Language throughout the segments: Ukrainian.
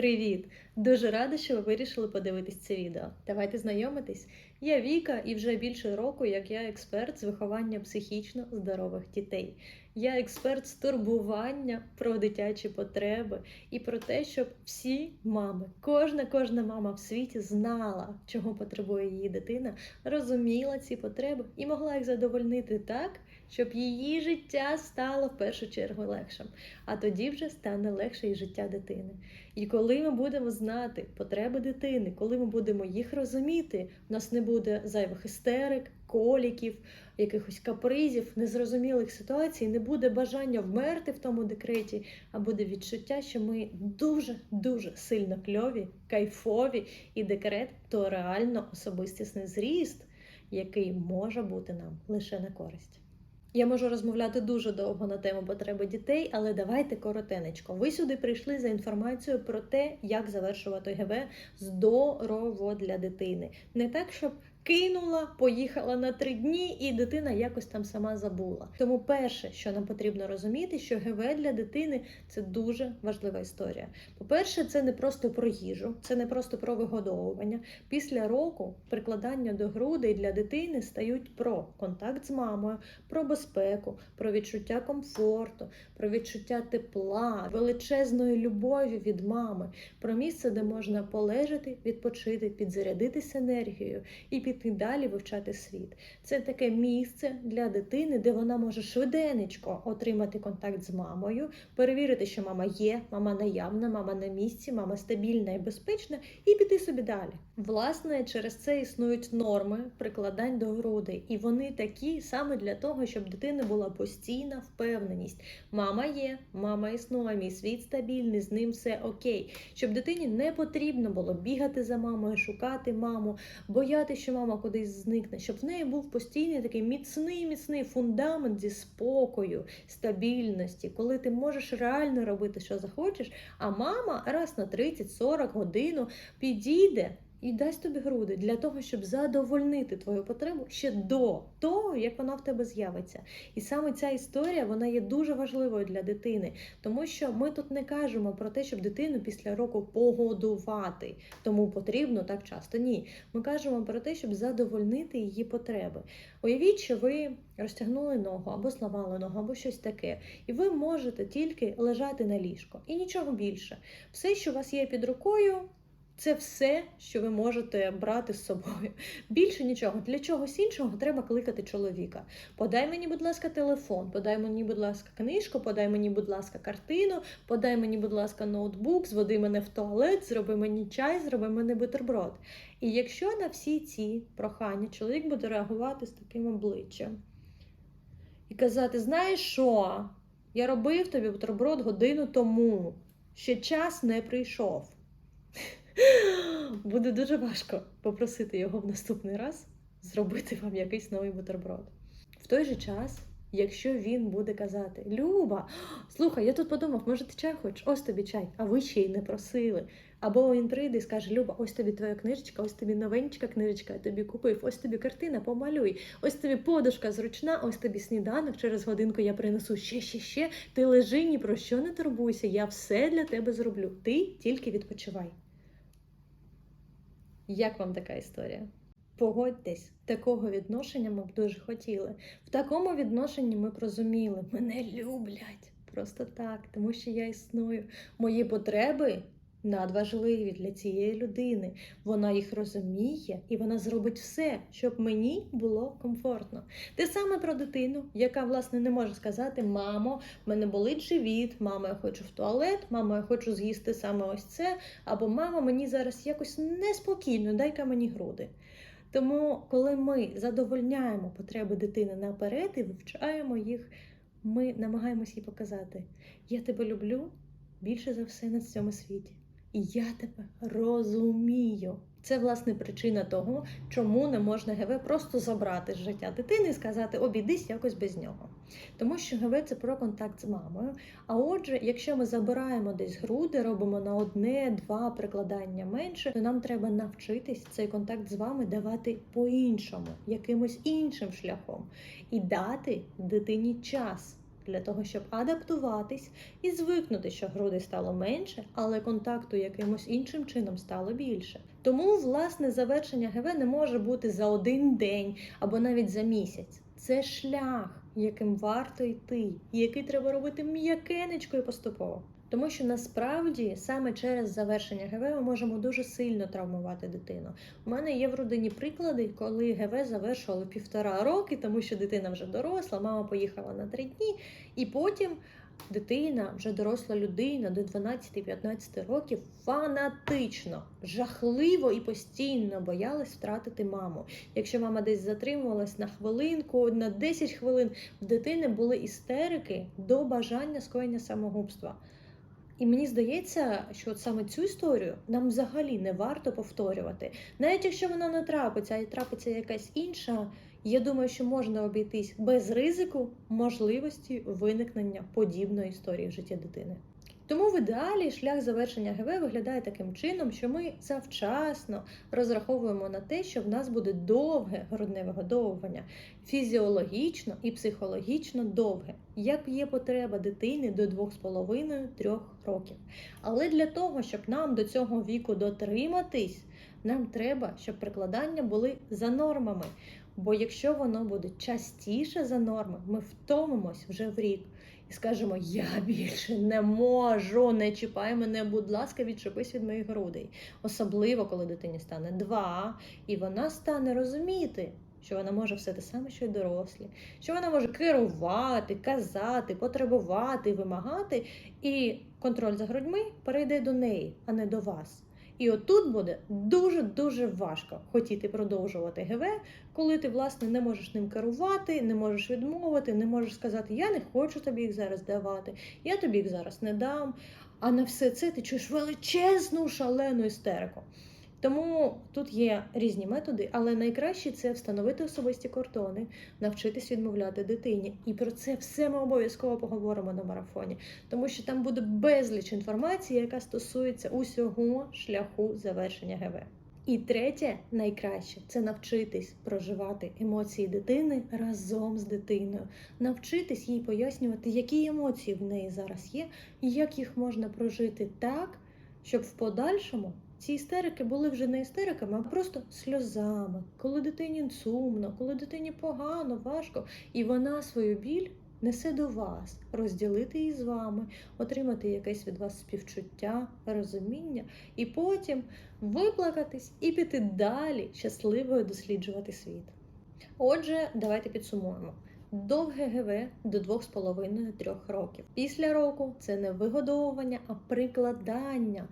Привіт! Дуже рада, що ви вирішили подивитись це відео. Давайте знайомитись. Я Віка, і вже більше року, як я експерт з виховання психічно здорових дітей. Я експерт з турбування про дитячі потреби і про те, щоб всі мами, кожна кожна мама в світі знала, чого потребує її дитина, розуміла ці потреби і могла їх задовольнити так, щоб її життя стало в першу чергу легшим. А тоді вже стане легше і життя дитини. І коли ми будемо знати потреби дитини, коли ми будемо їх розуміти, у нас не буде зайвих істерик, коліків, якихось капризів, незрозумілих ситуацій, не буде бажання вмерти в тому декреті, а буде відчуття, що ми дуже дуже сильно кльові, кайфові, і декрет то реально особистісний зріст, який може бути нам лише на користь. Я можу розмовляти дуже довго на тему потреби дітей, але давайте коротенечко. Ви сюди прийшли за інформацією про те, як завершувати ГВ здорово для дитини. Не так, щоб кинула, поїхала на три дні, і дитина якось там сама забула. Тому перше, що нам потрібно розуміти, що ГВ для дитини це дуже важлива історія. По-перше, це не просто про їжу, це не просто про вигодовування. Після року прикладання до грудей для дитини стають про контакт з мамою, про безпеку, про відчуття комфорту, про відчуття тепла, величезної любові від мами, про місце, де можна полежати, відпочити, підзарядитися енергією і піти далі вивчати світ. Це таке місце для дитини, де вона може швиденечко отримати контакт з мамою, перевірити, що мама є, мама наявна, мама на місці, мама стабільна і безпечна, і піти собі далі. Власне, через це існують норми прикладань до грудей, і вони такі саме для того, щоб дитини була постійна впевненість. Мама є, мама існує, мій світ стабільний, з ним все окей. Щоб дитині не потрібно було бігати за мамою, шукати маму, боятися, що мама кудись зникне, щоб в неї був постійний такий міцний, міцний фундамент зі спокою, стабільності, коли ти можеш реально робити, що захочеш, а мама раз на 30-40 годину підійде. І дасть тобі груди для того, щоб задовольнити твою потребу ще до того, як вона в тебе з'явиться. І саме ця історія вона є дуже важливою для дитини, тому що ми тут не кажемо про те, щоб дитину після року погодувати, тому потрібно так часто. Ні, ми кажемо про те, щоб задовольнити її потреби. Уявіть, що ви розтягнули ногу або зламали ногу, або щось таке, і ви можете тільки лежати на ліжко і нічого більше. Все, що у вас є під рукою. Це все, що ви можете брати з собою. Більше нічого. Для чогось іншого треба кликати чоловіка. Подай мені, будь ласка, телефон, подай мені, будь ласка, книжку, подай мені, будь ласка, картину, подай мені, будь ласка, ноутбук, зводи мене в туалет, зроби мені чай, зроби мене бутерброд. І якщо на всі ці прохання чоловік буде реагувати з таким обличчям і казати: знаєш що? Я робив тобі бутерброд годину тому, ще час не прийшов. Буде дуже важко попросити його в наступний раз зробити вам якийсь новий бутерброд. В той же час, якщо він буде казати: Люба, слухай, я тут подумав, може ти чай хочеш? Ось тобі чай, а ви ще й не просили. Або він прийде і скаже: Люба, ось тобі твоя книжечка, ось тобі новенька книжечка, я тобі купив, ось тобі картина, помалюй, ось тобі подушка зручна, ось тобі сніданок. Через годинку я принесу ще, ще, ще. Ти лежи, ні про що не турбуйся, я все для тебе зроблю. Ти тільки відпочивай. Як вам така історія? Погодьтесь, такого відношення ми б дуже хотіли. В такому відношенні ми б розуміли, мене люблять просто так, тому що я існую. Мої потреби надважливі для цієї людини. Вона їх розуміє і вона зробить все, щоб мені було комфортно. Те саме про дитину, яка, власне, не може сказати: Мамо, в мене болить живіт, мамо, я хочу в туалет, мамо, я хочу з'їсти саме ось це, або мамо, мені зараз якось неспокійно, дай-ка мені груди. Тому, коли ми задовольняємо потреби дитини наперед і вивчаємо їх, ми намагаємося їй показати: Я тебе люблю більше за все на цьому світі. І я тебе розумію. Це власне причина того, чому не можна ГВ просто забрати з життя дитини і сказати обійдись якось без нього. Тому що ГВ це про контакт з мамою. А отже, якщо ми забираємо десь груди, робимо на одне-два прикладання менше, то нам треба навчитись цей контакт з вами давати по-іншому, якимось іншим шляхом, і дати дитині час. Для того, щоб адаптуватись і звикнути, що груди стало менше, але контакту якимось іншим чином стало більше. Тому власне завершення ГВ не може бути за один день або навіть за місяць. Це шлях, яким варто йти, і який треба робити м'якенечко і поступово. Тому що насправді саме через завершення ГВ ми можемо дуже сильно травмувати дитину. У мене є в родині приклади, коли ГВ завершували півтора роки, тому що дитина вже доросла, мама поїхала на три дні, і потім дитина, вже доросла людина до 12-15 років, фанатично, жахливо і постійно боялась втратити маму. Якщо мама десь затримувалась на хвилинку, на 10 хвилин, в дитини були істерики до бажання скоєння самогубства. І мені здається, що от саме цю історію нам взагалі не варто повторювати. Навіть якщо вона не трапиться, й трапиться якась інша, я думаю, що можна обійтись без ризику можливості виникнення подібної історії в житті дитини. Тому в ідеалі шлях завершення ГВ виглядає таким чином, що ми завчасно розраховуємо на те, що в нас буде довге грудне вигодовування, фізіологічно і психологічно довге, як є потреба дитини до 2,5-3 років. Але для того, щоб нам до цього віку дотриматись, нам треба, щоб прикладання були за нормами. Бо якщо воно буде частіше за норми, ми втомимось вже в рік і скажемо: Я більше не можу, не чіпай мене, будь ласка, відчепись від моїх грудей. Особливо, коли дитині стане два, і вона стане розуміти. Що вона може все те саме, що й дорослі, що вона може керувати, казати, потребувати, вимагати, і контроль за грудьми перейде до неї, а не до вас. І отут буде дуже-дуже важко хотіти продовжувати ГВ, коли ти, власне, не можеш ним керувати, не можеш відмовити, не можеш сказати, я не хочу тобі їх зараз давати, я тобі їх зараз не дам. А на все це ти чуєш величезну шалену істерику. Тому тут є різні методи, але найкраще це встановити особисті кордони, навчитись відмовляти дитині. І про це все ми обов'язково поговоримо на марафоні, тому що там буде безліч інформації, яка стосується усього шляху завершення ГВ. І третє, найкраще це навчитись проживати емоції дитини разом з дитиною, навчитись їй пояснювати, які емоції в неї зараз є, і як їх можна прожити так, щоб в подальшому ці істерики були вже не істериками, а просто сльозами, коли дитині сумно, коли дитині погано, важко, і вона свою біль несе до вас, розділити її з вами, отримати якесь від вас співчуття, розуміння, і потім виплакатись і піти далі, щасливою досліджувати світ. Отже, давайте підсумуємо. Довге ГВ до 2,5-3 років. Після року це не вигодовування, а прикладання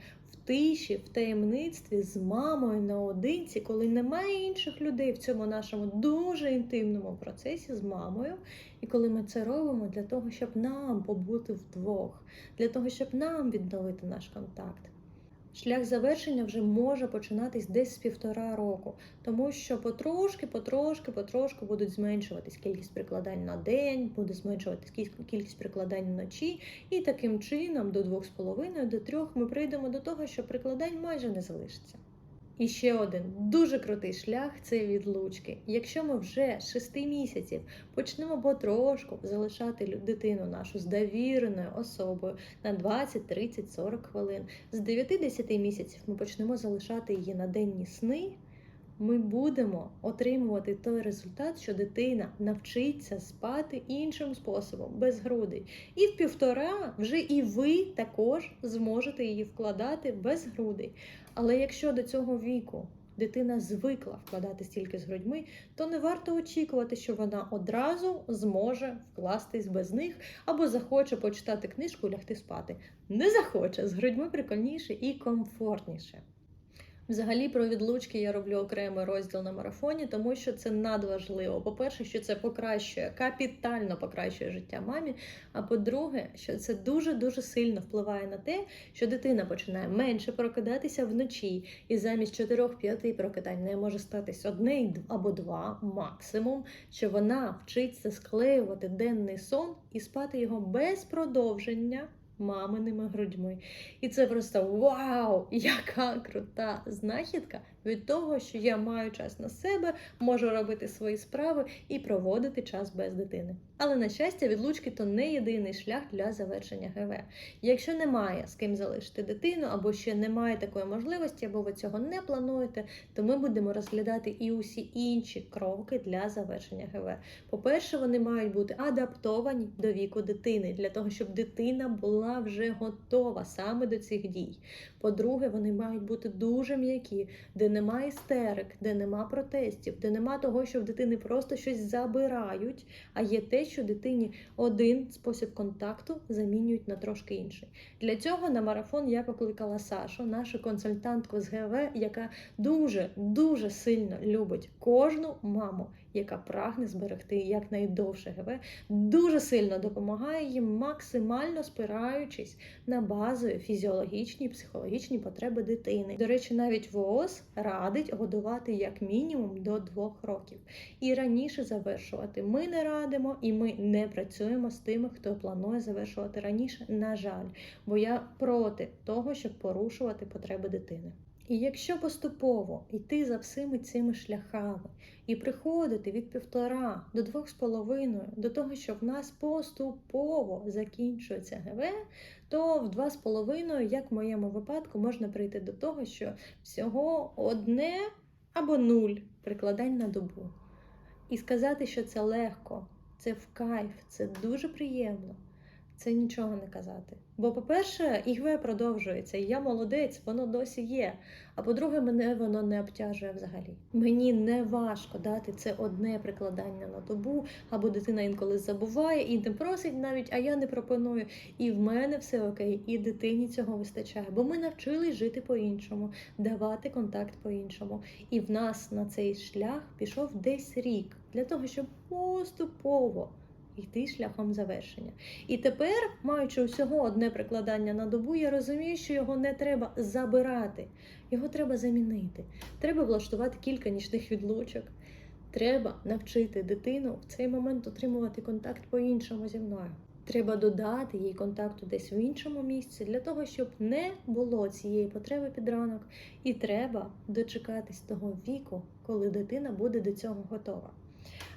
тиші, в таємництві з мамою наодинці, коли немає інших людей в цьому нашому дуже інтимному процесі з мамою. І коли ми це робимо для того, щоб нам побути вдвох, для того, щоб нам відновити наш контакт. Шлях завершення вже може починатись десь з півтора року, тому що потрошки, потрошки, потрошки будуть зменшуватись кількість прикладань на день, буде зменшуватись кількість прикладань вночі, і таким чином до 2,5 до 3 ми прийдемо до того, що прикладань майже не залишиться. І ще один дуже крутий шлях це відлучки. Якщо ми вже з 6 місяців почнемо потрошку залишати дитину нашу з довіреною особою на 20, 30, 40 хвилин, з 9-10 місяців ми почнемо залишати її на денні сни. Ми будемо отримувати той результат, що дитина навчиться спати іншим способом, без грудей. І в півтора вже і ви також зможете її вкладати без грудей. Але якщо до цього віку дитина звикла вкладати стільки з грудьми, то не варто очікувати, що вона одразу зможе вкластись без них або захоче почитати книжку лягти спати. Не захоче з грудьми прикольніше і комфортніше. Взагалі про відлучки я роблю окремий розділ на марафоні, тому що це надважливо. По-перше, що це покращує, капітально покращує життя мамі. А по-друге, що це дуже-дуже сильно впливає на те, що дитина починає менше прокидатися вночі, і замість 4-5 прокидань не може статись одне або два максимум, що вона вчиться склеювати денний сон і спати його без продовження маминими грудьми. І це просто вау! Яка крута знахідка від того, що я маю час на себе, можу робити свої справи і проводити час без дитини. Але на щастя, відлучки то не єдиний шлях для завершення ГВ. Якщо немає з ким залишити дитину, або ще немає такої можливості, або ви цього не плануєте, то ми будемо розглядати і усі інші кроки для завершення ГВ. По-перше, вони мають бути адаптовані до віку дитини, для того, щоб дитина була вже готова саме до цих дій. По-друге, вони мають бути дуже м'які, де немає істерик, де нема протестів, де нема того, що в дитини просто щось забирають, а є те, що дитині один спосіб контакту замінюють на трошки інший. Для цього на марафон я покликала Сашу, нашу консультантку з ГВ, яка дуже дуже сильно любить кожну маму, яка прагне зберегти якнайдовше ГВ, дуже сильно допомагає їм, максимально спираючись на базові фізіологічні і психологічні потреби дитини. До речі, навіть ВООЗ радить годувати як мінімум до двох років. І раніше завершувати ми не радимо, і ми не працюємо з тими, хто планує завершувати раніше. На жаль, бо я проти того, щоб порушувати потреби дитини. І якщо поступово йти за всіми цими шляхами і приходити від півтора до двох з половиною до того, що в нас поступово закінчується ГВ, то в два з половиною, як в моєму випадку, можна прийти до того, що всього одне або нуль прикладань на добу. І сказати, що це легко, це в кайф, це дуже приємно. Це нічого не казати. Бо, по-перше, ІГВ продовжується, і я молодець, воно досі є. А по-друге, мене воно не обтяжує взагалі. Мені не важко дати це одне прикладання на добу, або дитина інколи забуває і не просить навіть, а я не пропоную. І в мене все окей, і дитині цього вистачає. Бо ми навчились жити по-іншому, давати контакт по-іншому. І в нас на цей шлях пішов десь рік для того, щоб поступово йти шляхом завершення. І тепер, маючи усього одне прикладання на добу, я розумію, що його не треба забирати, його треба замінити. Треба влаштувати кілька нічних відлучок. Треба навчити дитину в цей момент отримувати контакт по-іншому зі мною. Треба додати їй контакту десь в іншому місці для того, щоб не було цієї потреби під ранок. І треба дочекатись того віку, коли дитина буде до цього готова.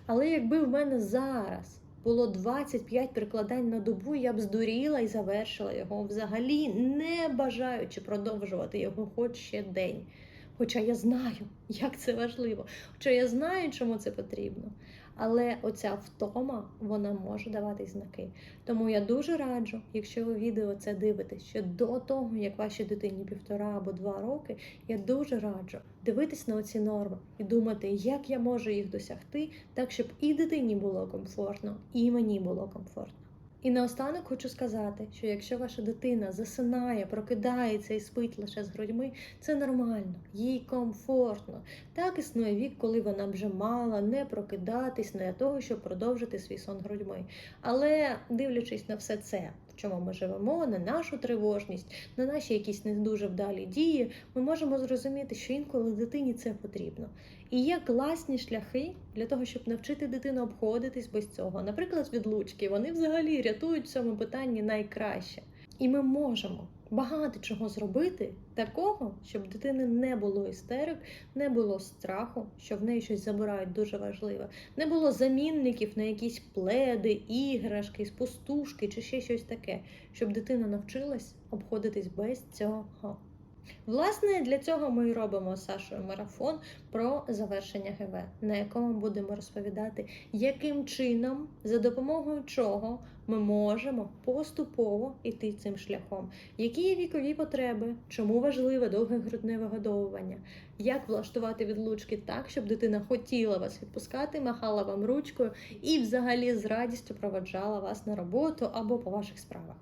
Але якби в мене зараз було 25 прикладань на добу, я б здуріла і завершила його, взагалі не бажаючи продовжувати його хоч ще день. Хоча я знаю, як це важливо, хоча я знаю, чому це потрібно. Але оця втома вона може давати знаки. Тому я дуже раджу, якщо ви відео це дивитесь, ще до того, як вашій дитині півтора або два роки, я дуже раджу дивитись на оці норми і думати, як я можу їх досягти, так щоб і дитині було комфортно, і мені було комфортно. І наостанок хочу сказати, що якщо ваша дитина засинає, прокидається і спить лише з грудьми, це нормально, їй комфортно. Так існує вік, коли вона вже мала не прокидатись для того, щоб продовжити свій сон грудьми. Але дивлячись на все це, в чому ми живемо, на нашу тривожність, на наші якісь не дуже вдалі дії, ми можемо зрозуміти, що інколи дитині це потрібно. І є класні шляхи для того, щоб навчити дитину обходитись без цього. Наприклад, відлучки вони взагалі рятують в цьому питанні найкраще. І ми можемо багато чого зробити такого, щоб дитини не було істерик, не було страху, що в неї щось забирають дуже важливе, не було замінників на якісь пледи, іграшки, спустушки чи ще щось таке, щоб дитина навчилась обходитись без цього. Власне, для цього ми і робимо Сашою марафон про завершення ГВ, на якому будемо розповідати, яким чином, за допомогою чого ми можемо поступово йти цим шляхом, які є вікові потреби, чому важливе довге грудне вигодовування, як влаштувати відлучки так, щоб дитина хотіла вас відпускати, махала вам ручкою і взагалі з радістю проводжала вас на роботу або по ваших справах.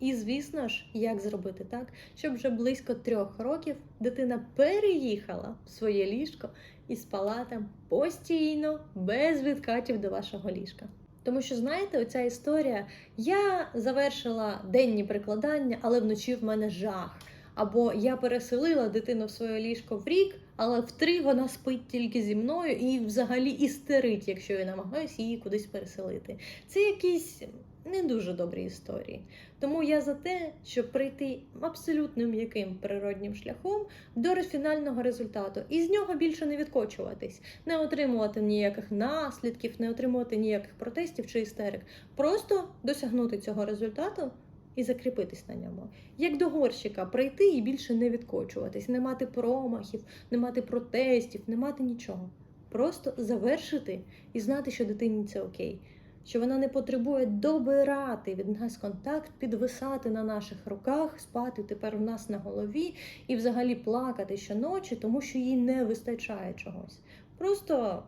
І, звісно ж, як зробити так, щоб вже близько трьох років дитина переїхала в своє ліжко і спала там постійно, без відкатів до вашого ліжка. Тому що, знаєте, оця історія, я завершила денні прикладання, але вночі в мене жах. Або я переселила дитину в своє ліжко в рік, але в три вона спить тільки зі мною і взагалі істерить, якщо я намагаюся її кудись переселити. Це якісь не дуже добрі історії. Тому я за те, щоб прийти абсолютно м'яким природнім шляхом до фінального результату і з нього більше не відкочуватись, не отримувати ніяких наслідків, не отримувати ніяких протестів чи істерик. Просто досягнути цього результату і закріпитись на ньому. Як до горщика прийти і більше не відкочуватись, не мати промахів, не мати протестів, не мати нічого. Просто завершити і знати, що дитині це окей, що вона не потребує добирати від нас контакт, підвисати на наших руках, спати тепер в нас на голові і взагалі плакати щоночі, тому що їй не вистачає чогось. Просто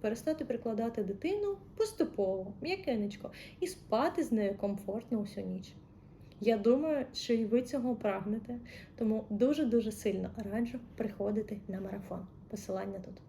перестати прикладати дитину поступово, м'якенечко, і спати з нею комфортно усю ніч. Я думаю, що і ви цього прагнете, тому дуже дуже сильно раджу приходити на марафон. Посилання тут.